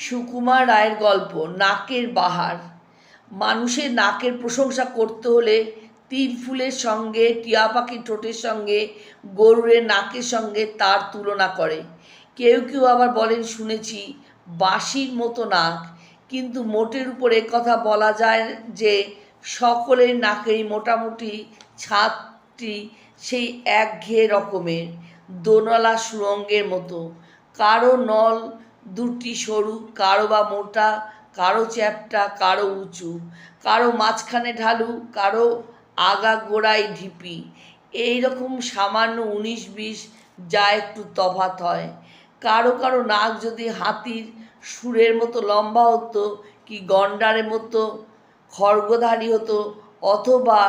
সুকুমার রায়ের গল্প, নাকের বাহার। মানুষের নাকের প্রশংসা করতে হলে তিল ফুলের সঙ্গে, টিয়া পাখির ঠোঁটের সঙ্গে, গরুরের নাকের সঙ্গে তার তুলনা করে। কেউ কেউ আবার বলেন, শুনেছি বাঁশির মতো নাক। কিন্তু মোটের উপর কথা বলা যায় যে, সকলের নাকেই মোটামুটি ছাদটি সেই একঘেয়ে রকমের, দোনলা সুরঙ্গের মতো। কারও নল দুটি সরু, কারও বা মোটা, কারও চ্যাপ্টা, কারও উঁচু, কারও মাঝখানে ঢালু, কারও আগা গোড়ায় ঢিপি। এই রকম সামান্য উনিশ বিশ যা একটু তফাত হয়। কারও কারও নাক যদি হাতির সুরের মতো লম্বা হতো, কি গন্ডারের মতো খড়গধারী হতো, অথবা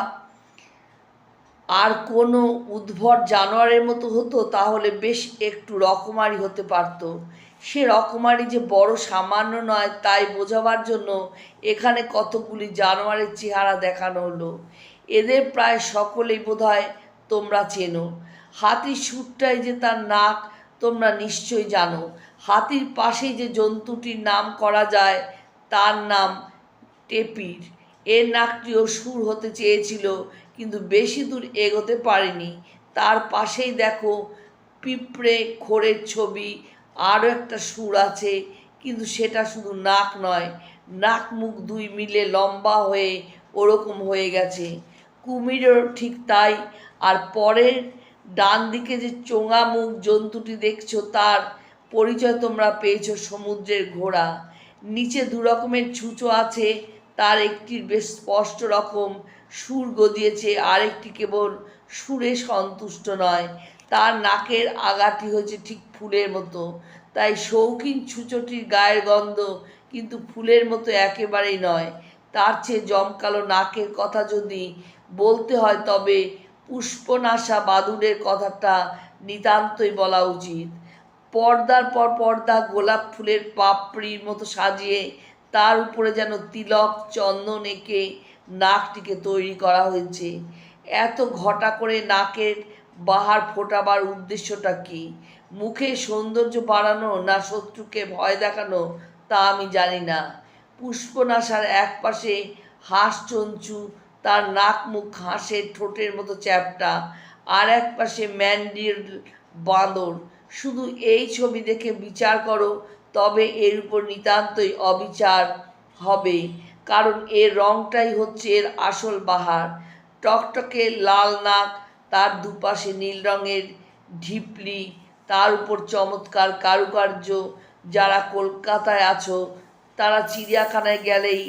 আর কোনো উদ্ভট জানোয়ারের মতো হতো, তাহলে বেশ একটু রকমারি হতে পারতো। সে রকমারি যে বড় সামান্য নয়, তাই বোঝাবার জন্য এখানে কতগুলি জানোয়ারের চেহারা দেখানো হলো। এদের প্রায় সকলেই বোধহয় তোমরা চেনো। হাতির সুরটাই যে তার নাক, তোমরা নিশ্চয়ই জানো। হাতির পাশেই যে জন্তুটির নাম করা যায়, তার নাম টেপির। এর নাকটিও সুর হতে চেয়েছিল, কিন্তু বেশি দূর এগোতে পারেনি। তার পাশেই দেখো পিঁপড়ে খোরের ছবি আরও একটা সুর আছে, কিন্তু সেটা শুধু নাক নয়, নাক মুখ দুই মিলে লম্বা হয়ে ওরকম হয়ে গেছে। কুমিরও ঠিক তাই, আর পরের ডান দিকে যে চোঙা মুখ জন্তুটি দেখছ তার পরিচয় তোমরা পেয়েছ সমুদ্রের ঘোড়া। নিচে দু রকমের ছুঁচো আছে, তার একটির বেশ স্পষ্ট রকম সুর গদিয়েছে, আরেকটি কেবল সুরে সন্তুষ্ট নয়। তার নাকের আগাটি হয়েছে ঠিক ফুলের মতো। তাই শৌখিন ছুঁচোটির গায়ের গন্ধ কিন্তু ফুলের মতো একেবারেই নয়। তার চেয়ে জমকালো নাকের কথা যদি বলতে হয় তবে পুষ্পনাশা বাদুড়ের কথাটা নিতান্তই বলা উচিত। পর্দার পর পর্দা গোলাপ ফুলের পাপড়ির মতো সাজিয়ে তার উপরে যেন তিলক, চন্দন এঁকে নাকটিকে তৈরি করা হয়েছে। এত ঘটা করে নাকের বাহার ফোটাবার উদ্দেশ্যটা কি? মুখে সৌন্দর্য বাড়ানো না শত্রুকে ভয় দেখানো তা আমি জানি না। পুষ্পনাশার এক পাশে হাঁস চঞ্চু, তার নাক মুখ হাঁসের ঠোঁটের মতো চ্যাপটা, আর এক পাশে ম্যান্ডিল বাঁদর। শুধু এই ছবি দেখে বিচার করো, তবে এর উপর নিতান্তই অবিচার হবে, কারণ এর রংটাই হচ্ছে এর আসল বাহার। টকটকে লাল নাক তার দুপাশে নীল রঙের ঢিপলি, তার উপর চমৎকার কারুকার্য। যারা কলকাতায় আছো, তারা চিড়িয়াখানায় গেলেই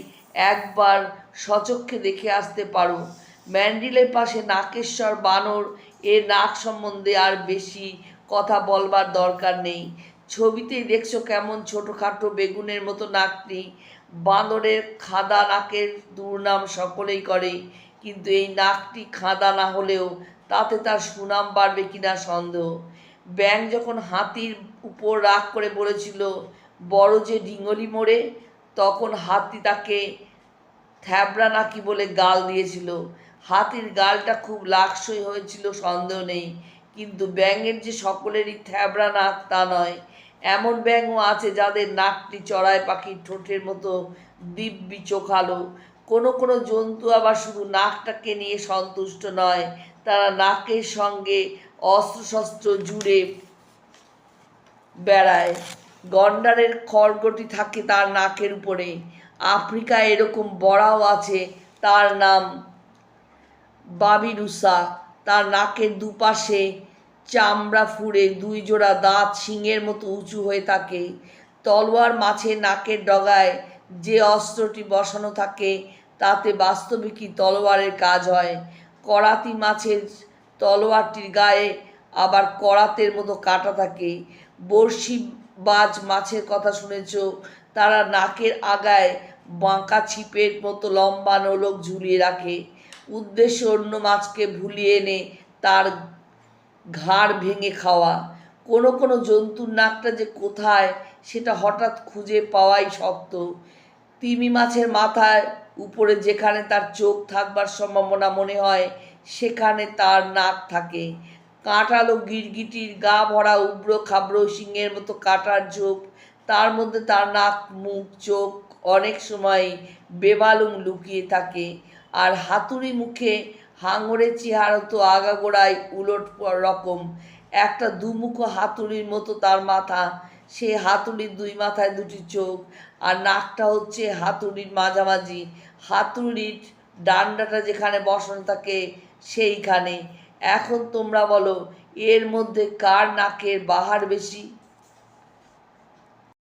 একবার সচক্ষে দেখে আসতে পারো। ম্যান্ডিলের পাশে নাকেশ্বর বানর, এর নাক সম্বন্ধে আর বেশি কথা বলবার দরকার নেই। ছবিতেই দেখছ কেমন ছোটোখাটো বেগুনের মতো নাকটি। বাঁদরের খাদা নাকের দুর্নাম সকলেই করে, কিন্তু এই নাকটি খাদা না হলেও তাতে তার সুনাম বাড়বে কিনা সন্দেহ। ব্যাং যখন হাতির উপর রাগ করে বলেছিল, বড় যে ডিঙলি মোড়ে, তখন হাতি তাকে থ্যাবড়া নাকি বলে গাল দিয়েছিল। হাতির গালটা খুব লাকসই হয়েছিল, সন্দেহ নেই। কিন্তু ব্যাঙের যে সকলেরই থ্যাবড়া নাক, তা নয়। এমন ব্যাঙও আছে যাদের নাকটি চড়ায় পাখির ঠোঁটের মতো দিব্যি চোখালো। কোনো কোনো জন্তু আবার শুধু নাকটাকে নিয়ে সন্তুষ্ট নয় তারা নাকের সঙ্গে অস্ত্রশস্ত্র জুড়ে বেড়ায়। গন্ডারের খড়গটি থাকে তার নাকের উপরে। আফ্রিকায় এরকম বড়াও আছে, তার নাম বাবিরুসা তার নাকের দুপাশে চামড়া ফুঁড়ে দুই জোড়া দাঁত শিঙের মতো উঁচু হয়ে থাকে। তলোয়ার মাছের নাকের ডগায় যে অস্ত্রটি বসানো থাকে, তাতে বাস্তবিকই তলোয়ারের কাজ হয়। করাতি মাছের তলোয়ারটির গায়ে আবার করাতের মতো কাটা থাকে। বড়শি বাজ মাছের কথা শুনেছ, তারা নাকের আগায় বাঁকা ছিপের মতো লম্বা নোলক ঝুলিয়ে রাখে। উদ্দেশ্য অন্য মাছকে ভুলিয়ে এনে তার ঘাড় ভেঙে খাওয়া। কোনো কোনো জন্তুর নাকটা যে কোথায়, সেটা হঠাৎ খুঁজে পাওয়াই শক্ত। তিমি মাছের মাথায় উপরে যেখানে তার চোখ থাকবার সম্ভাবনা মনে হয়, সেখানে তার নাক থাকে। কাঁটালো গিরগিটির গা ভরা উব্র খাবড়ো সিংহের মতো কাটার ঝোপ। তার মধ্যে তার নাক, মুখ, চোখ অনেক সময় বেমালুম লুকিয়ে থাকে। আর হাতুড়ি মুখে হাঙরের চেহারা তো আগাগোড়ায় উলট রকম। একটা দুমুখো হাতুড়ির মতো তার মাথা। সে হাতুড়ির দুই মাথায় দুটি চোখ, আর নাকটা হচ্ছে হাতুড়ির মাঝামাঝি। হাতুড়ির ডান্ডাটা যেখানে বসানো থাকে, সেইখানে। এখন তোমরা বলো, এর মধ্যে কার নাকের বাহার বেশি?